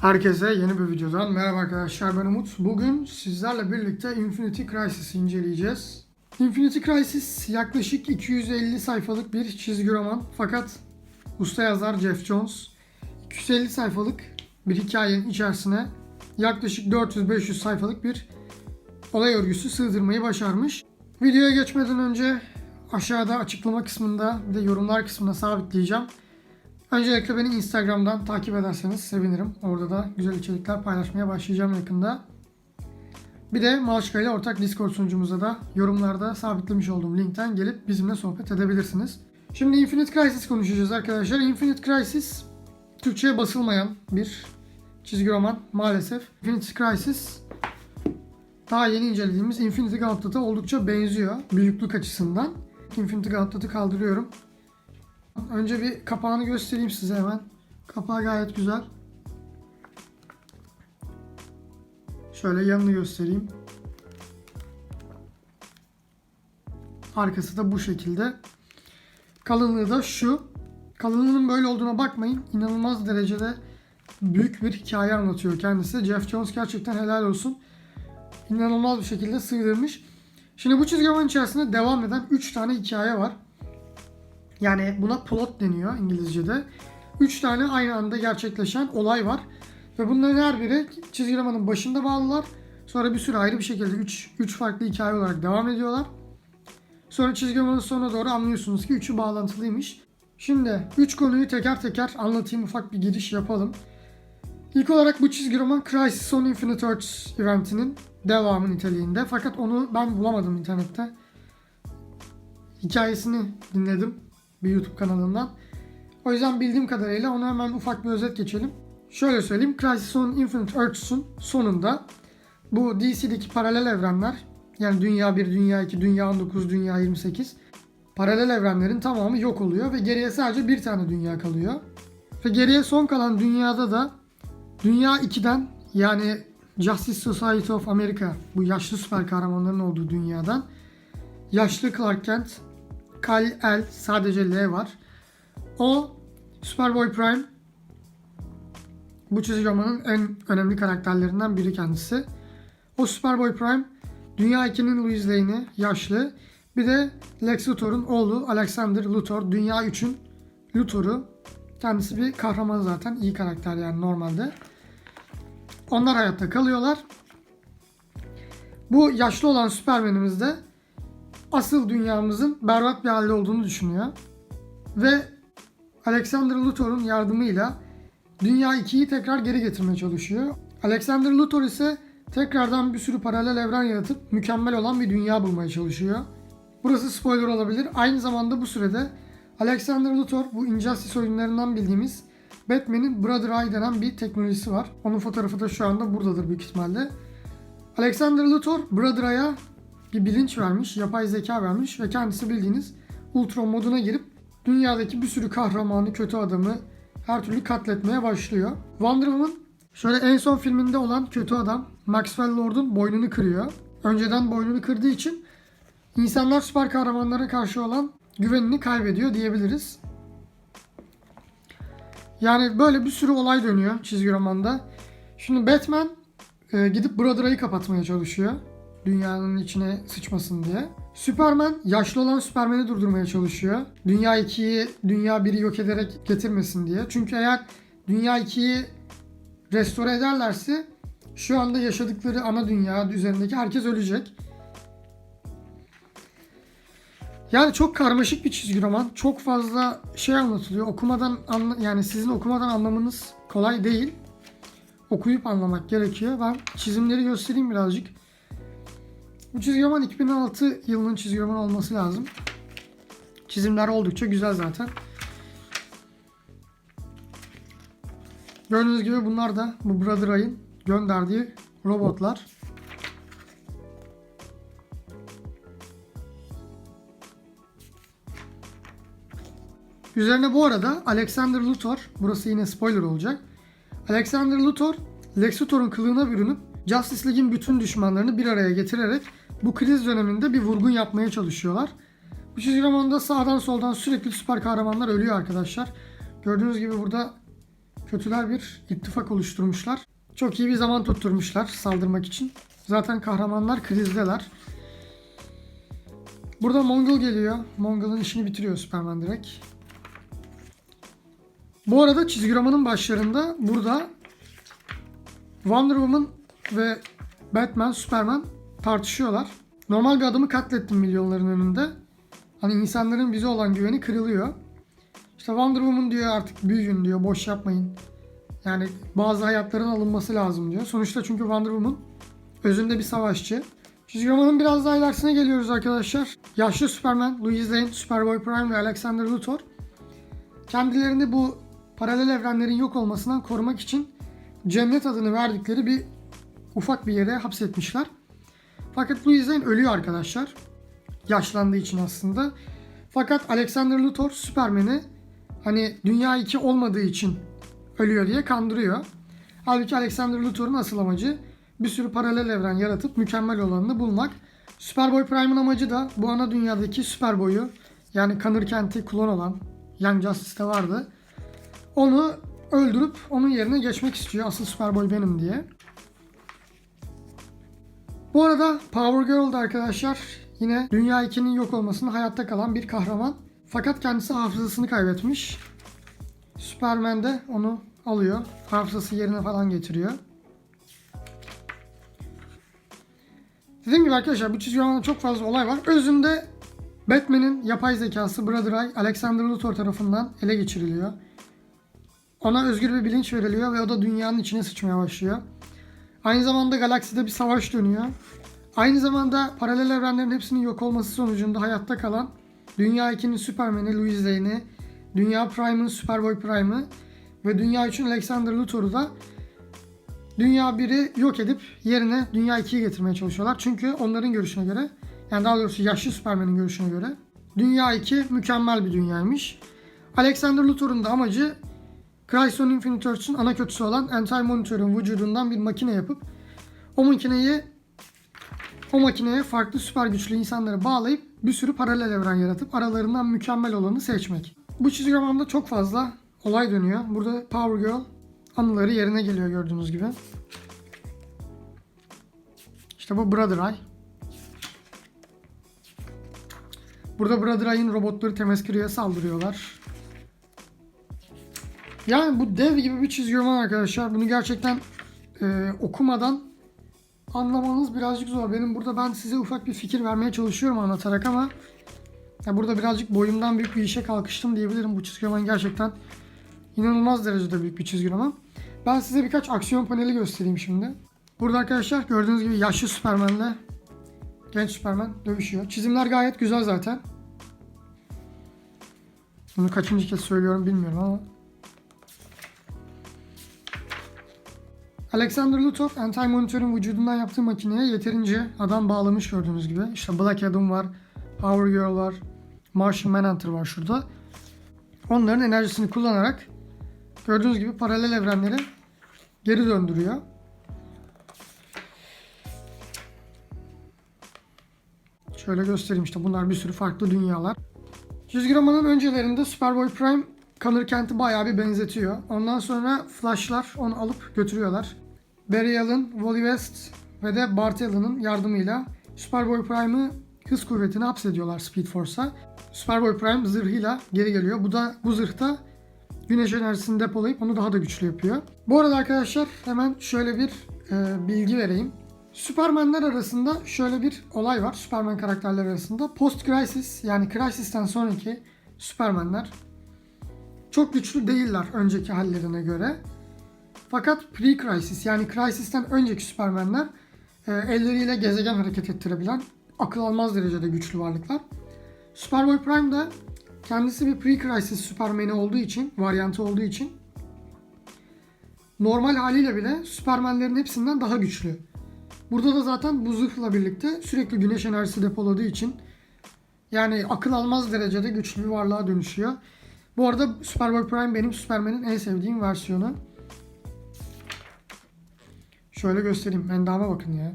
Herkese yeni bir videodan merhaba arkadaşlar ben Umut. Bugün sizlerle birlikte Infinity Crisis'i inceleyeceğiz. Infinity Crisis yaklaşık 250 sayfalık bir çizgi roman fakat usta yazar Jeff Jones 250 sayfalık bir hikayenin içerisine yaklaşık 400-500 sayfalık bir olay örgüsü sığdırmayı başarmış. Videoya geçmeden önce aşağıda açıklama kısmında de yorumlar kısmına sabitleyeceğim. Öncelikle beni Instagram'dan takip ederseniz sevinirim. Orada da güzel içerikler paylaşmaya başlayacağım yakında. Bir de Malşka ile ortak Discord sunucumuza da yorumlarda sabitlemiş olduğum linkten gelip bizimle sohbet edebilirsiniz. Şimdi Infinite Crisis konuşacağız arkadaşlar. Infinite Crisis Türkçe'ye basılmayan bir çizgi roman maalesef. Infinite Crisis daha yeni incelediğimiz Infinity Gauntlet'a oldukça benziyor büyüklük açısından. Infinity Gauntlet'ı kaldırıyorum. Önce bir kapağını göstereyim size hemen. Kapağı gayet güzel. Şöyle yanını göstereyim. Arkası da bu şekilde. Kalınlığı da şu. Kalınlığının böyle olduğuna bakmayın. İnanılmaz derecede büyük bir hikaye anlatıyor kendisi. Jeff Jones gerçekten helal olsun. İnanılmaz bir şekilde sığdırmış. Şimdi bu çizgi roman içerisinde devam eden 3 tane hikaye var. Yani buna plot deniyor İngilizce'de. 3 tane aynı anda gerçekleşen olay var. Ve bunların her biri çizgi romanın başında bağlılar. Sonra bir süre ayrı bir şekilde 3 3 farklı hikaye olarak devam ediyorlar. Sonra çizgi romanın sonuna doğru anlıyorsunuz ki üçü bağlantılıymış. Şimdi 3 konuyu teker teker anlatayım ufak bir giriş yapalım. İlk olarak bu çizgi roman Crisis on Infinite Earths eventinin devamı niteliğinde. Fakat onu ben bulamadım internette. Hikayesini dinledim bir YouTube kanalından. O yüzden bildiğim kadarıyla ona hemen ufak bir özet geçelim. Şöyle söyleyeyim. Crisis on Infinite Earths'un sonunda bu DC'deki paralel evrenler yani Dünya 1, Dünya 2, Dünya 19, Dünya 28 paralel evrenlerin tamamı yok oluyor ve geriye sadece bir tane dünya kalıyor. Ve geriye son kalan dünyada da Dünya 2'den yani Justice Society of America bu yaşlı süper kahramanların olduğu dünyadan yaşlı Clark Kent, Kal-El sadece L var. O Superboy Prime bu çizgi romanın en önemli karakterlerinden biri kendisi. O Superboy Prime Dünya 2'nin Louis Lane'i yaşlı. Bir de Lex Luthor'un oğlu Alexander Luthor Dünya 3'ün Luthor'u. Kendisi bir kahraman zaten. iyi karakter yani normalde. Onlar hayatta kalıyorlar. Bu yaşlı olan Superman'imiz de asıl dünyamızın berbat bir halde olduğunu düşünüyor. Ve Alexander Luthor'un yardımıyla Dünya 2'yi tekrar geri getirmeye çalışıyor. Alexander Luthor ise tekrardan bir sürü paralel evren yaratıp mükemmel olan bir dünya bulmaya çalışıyor. Burası spoiler olabilir. Aynı zamanda bu sürede Alexander Luthor bu Injustice oyunlarından bildiğimiz Batman'in Brother Eye denen bir teknolojisi var. Onun fotoğrafı da şu anda buradadır büyük ihtimalle. Alexander Luthor Brother Eye'a bir bilinç vermiş, yapay zeka vermiş ve kendisi bildiğiniz Ultron moduna girip dünyadaki bir sürü kahramanı, kötü adamı her türlü katletmeye başlıyor. Wonder Woman şöyle en son filminde olan kötü adam Maxwell Lord'un boynunu kırıyor. Önceden boynunu kırdığı için insanlar süper kahramanlara karşı olan güvenini kaybediyor diyebiliriz. Yani böyle bir sürü olay dönüyor çizgi romanda. Şimdi Batman e, gidip Brother Eye'ı kapatmaya çalışıyor. Dünyanın içine sıçmasın diye. Superman yaşlı olan Superman'i durdurmaya çalışıyor. Dünya 2'yi, Dünya 1'i yok ederek getirmesin diye. Çünkü eğer Dünya 2'yi restore ederlerse şu anda yaşadıkları ana dünya üzerindeki herkes ölecek. Yani çok karmaşık bir çizgi roman. Çok fazla şey anlatılıyor. Okumadan anla, yani sizin okumadan anlamanız kolay değil. Okuyup anlamak gerekiyor. Ben çizimleri göstereyim birazcık. Bu çizgi roman 2006 yılının çizgi roman olması lazım. Çizimler oldukça güzel zaten. Gördüğünüz gibi bunlar da bu Brother Eye'in gönderdiği robotlar. Üzerine bu arada Alexander Luthor, burası yine spoiler olacak. Alexander Luthor, Lex Luthor'un kılığına bürünüp Justice League'in bütün düşmanlarını bir araya getirerek bu kriz döneminde bir vurgun yapmaya çalışıyorlar. Bu çizgi romanda sağdan soldan sürekli süper kahramanlar ölüyor arkadaşlar. Gördüğünüz gibi burada kötüler bir ittifak oluşturmuşlar. Çok iyi bir zaman tutturmuşlar saldırmak için. Zaten kahramanlar krizdeler. Burada Mongol geliyor. Mongol'un işini bitiriyor Superman direkt. Bu arada çizgi romanın başlarında burada Wonder Woman ve Batman, Superman tartışıyorlar. Normal bir adamı katlettim milyonların önünde. Hani insanların bize olan güveni kırılıyor. İşte Wonder Woman diyor artık büyüyün diyor, boş yapmayın. Yani bazı hayatların alınması lazım diyor. Sonuçta çünkü Wonder Woman özünde bir savaşçı. Çizgi romanın biraz daha ilerisine geliyoruz arkadaşlar. Yaşlı Superman, Louis Lane, Superboy Prime ve Alexander Luthor kendilerini bu paralel evrenlerin yok olmasından korumak için cennet adını verdikleri bir ufak bir yere hapsetmişler. Fakat Louis ölüyor arkadaşlar. Yaşlandığı için aslında. Fakat Alexander Luthor Superman'i hani Dünya 2 olmadığı için ölüyor diye kandırıyor. Halbuki Alexander Luthor'un asıl amacı bir sürü paralel evren yaratıp mükemmel olanını bulmak. Superboy Prime'ın amacı da bu ana dünyadaki Superboy'u yani Connor Kent'i klon olan Young Justice'te vardı. Onu öldürüp onun yerine geçmek istiyor. Asıl Superboy benim diye. Bu arada Power Girl da arkadaşlar yine Dünya 2'nin yok olmasının hayatta kalan bir kahraman. Fakat kendisi hafızasını kaybetmiş. Superman de onu alıyor. Hafızası yerine falan getiriyor. Dediğim gibi arkadaşlar bu çizgi romanda çok fazla olay var. Özünde Batman'in yapay zekası Brother Eye Alexander Luthor tarafından ele geçiriliyor. Ona özgür bir bilinç veriliyor ve o da dünyanın içine sıçmaya başlıyor. Aynı zamanda galakside bir savaş dönüyor. Aynı zamanda paralel evrenlerin hepsinin yok olması sonucunda hayatta kalan Dünya 2'nin Superman'i, Louis Lane'i, Dünya Prime'ın Superboy Prime'ı ve Dünya 3'ün Alexander Luthor'u da Dünya 1'i yok edip yerine Dünya 2'yi getirmeye çalışıyorlar. Çünkü onların görüşüne göre, yani daha doğrusu yaşlı Superman'in görüşüne göre Dünya 2 mükemmel bir dünyaymış. Alexander Luthor'un da amacı Crisis on Infinite Earths'ün ana kötüsü olan Anti-Monitor'un vücudundan bir makine yapıp o makineyi o makineye farklı süper güçlü insanları bağlayıp bir sürü paralel evren yaratıp aralarından mükemmel olanı seçmek. Bu çizgi romanda çok fazla olay dönüyor. Burada Power Girl anıları yerine geliyor gördüğünüz gibi. İşte bu Brother Eye. Burada Brother Eye'in robotları Temeskir'e saldırıyorlar. Yani bu dev gibi bir çizgi roman arkadaşlar. Bunu gerçekten e, okumadan anlamanız birazcık zor. Benim burada ben size ufak bir fikir vermeye çalışıyorum anlatarak ama ya burada birazcık boyumdan büyük bir işe kalkıştım diyebilirim. Bu çizgi roman gerçekten inanılmaz derecede büyük bir çizgi roman. Ben size birkaç aksiyon paneli göstereyim şimdi. Burada arkadaşlar gördüğünüz gibi yaşlı Superman'le genç Superman dövüşüyor. Çizimler gayet güzel zaten. Bunu kaçıncı kez söylüyorum bilmiyorum ama. Alexander Luthor Anti-Monitor'un vücudundan yaptığı makineye yeterince adam bağlamış gördüğünüz gibi. İşte Black Adam var, Power Girl var, Martian Manhunter var şurada. Onların enerjisini kullanarak gördüğünüz gibi paralel evrenleri geri döndürüyor. Şöyle göstereyim işte bunlar bir sürü farklı dünyalar. Çizgi romanın öncelerinde Superboy Prime Connor Kent'i bayağı bir benzetiyor. Ondan sonra Flash'lar onu alıp götürüyorlar. Barry Allen, Wally West ve de Bart Allen'ın yardımıyla Superboy Prime'ı hız kuvvetine hapsediyorlar Speed Force'a. Superboy Prime zırhıyla geri geliyor. Bu da bu zırhta güneş enerjisini depolayıp onu daha da güçlü yapıyor. Bu arada arkadaşlar hemen şöyle bir e, bilgi vereyim. Superman'ler arasında şöyle bir olay var. Superman karakterleri arasında. Post Crisis yani Crisis'ten sonraki Superman'ler çok güçlü değiller önceki hallerine göre. Fakat Pre-Crisis yani Crisis'ten önceki Superman'ler e, elleriyle gezegen hareket ettirebilen akıl almaz derecede güçlü varlıklar. Superboy Prime de kendisi bir Pre-Crisis Superman'i olduğu için, varyantı olduğu için normal haliyle bile Superman'lerin hepsinden daha güçlü. Burada da zaten bu zırhla birlikte sürekli güneş enerjisi depoladığı için yani akıl almaz derecede güçlü bir varlığa dönüşüyor. Bu arada Superboy Prime benim Superman'in en sevdiğim versiyonu. Şöyle göstereyim. Endama bakın ya.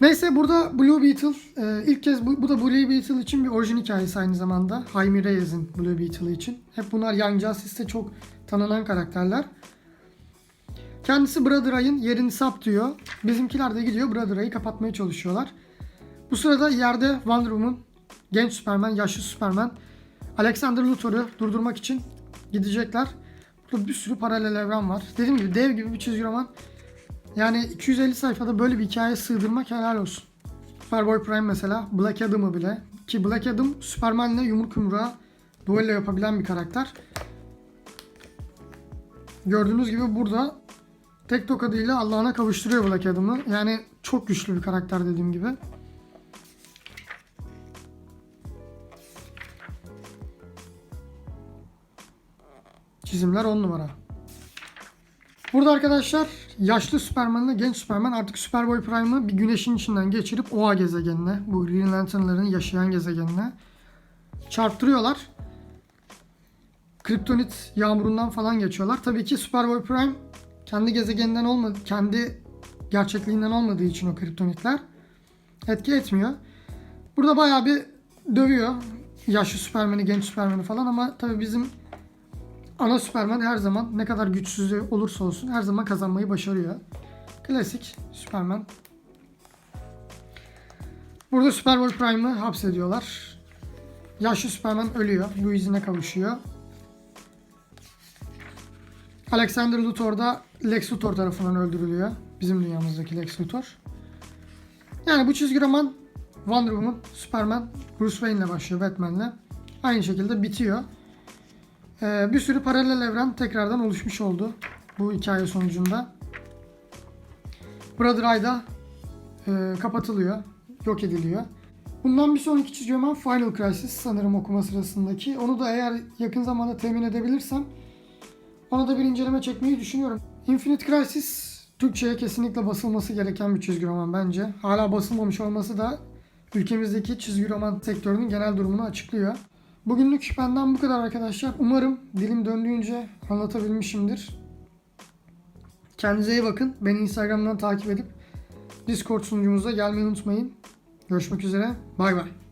Neyse burada Blue Beetle e, ilk kez bu, bu da Blue Beetle için bir orijin hikayesi aynı zamanda. Jaime Reyes'in Blue Beetle için. Hep bunlar Young Justice'te çok tanınan karakterler. Kendisi Brother Eye'ın yerini saptıyor. Bizimkiler de gidiyor Brother Eye'ı kapatmaya çalışıyorlar. Bu sırada yerde Wonder Woman, genç Superman, yaşlı Superman, Alexander Luthor'u durdurmak için gidecekler. Bir sürü paralel evren var. Dediğim gibi dev gibi bir çizgi roman. Yani 250 sayfada böyle bir hikaye sığdırmak helal olsun. Superboy Prime mesela Black Adam'ı bile ki Black Adam Superman'le yumruk yumruğa duello yapabilen bir karakter. Gördüğünüz gibi burada tek tokadıyla Allah'ına kavuşturuyor Black Adam'ı. Yani çok güçlü bir karakter dediğim gibi. Çizimler 10 numara. Burada arkadaşlar yaşlı Superman ile genç Superman artık Superboy Prime'ı bir güneşin içinden geçirip Oa gezegenine, bu Green Lantern'ların yaşayan gezegenine çarptırıyorlar. Kriptonit yağmurundan falan geçiyorlar. Tabii ki Superboy Prime kendi gezegeninden olmadı, kendi gerçekliğinden olmadığı için o kriptonitler etki etmiyor. Burada bayağı bir dövüyor yaşlı Superman'i, genç Superman'i falan ama tabii bizim ana Superman her zaman ne kadar güçsüz olursa olsun her zaman kazanmayı başarıyor. Klasik Superman. Burada Superboy Prime'ı hapsediyorlar. Yaşlı Superman ölüyor. Bu izine kavuşuyor. Alexander Luthor da Lex Luthor tarafından öldürülüyor. Bizim dünyamızdaki Lex Luthor. Yani bu çizgi roman Wonder Woman, Superman, Bruce Wayne ile başlıyor Batman'le. Aynı şekilde bitiyor. Ee, bir sürü paralel evren tekrardan oluşmuş oldu bu hikaye sonucunda. Brother Eye'da e, kapatılıyor, yok ediliyor. Bundan bir sonraki çizgi roman Final Crisis sanırım okuma sırasındaki. Onu da eğer yakın zamanda temin edebilirsem ona da bir inceleme çekmeyi düşünüyorum. Infinite Crisis Türkçe'ye kesinlikle basılması gereken bir çizgi roman bence. Hala basılmamış olması da ülkemizdeki çizgi roman sektörünün genel durumunu açıklıyor. Bugünlük benden bu kadar arkadaşlar. Umarım dilim döndüğünce anlatabilmişimdir. Kendinize iyi bakın. Beni Instagram'dan takip edip Discord sunucumuza gelmeyi unutmayın. Görüşmek üzere. Bay bay.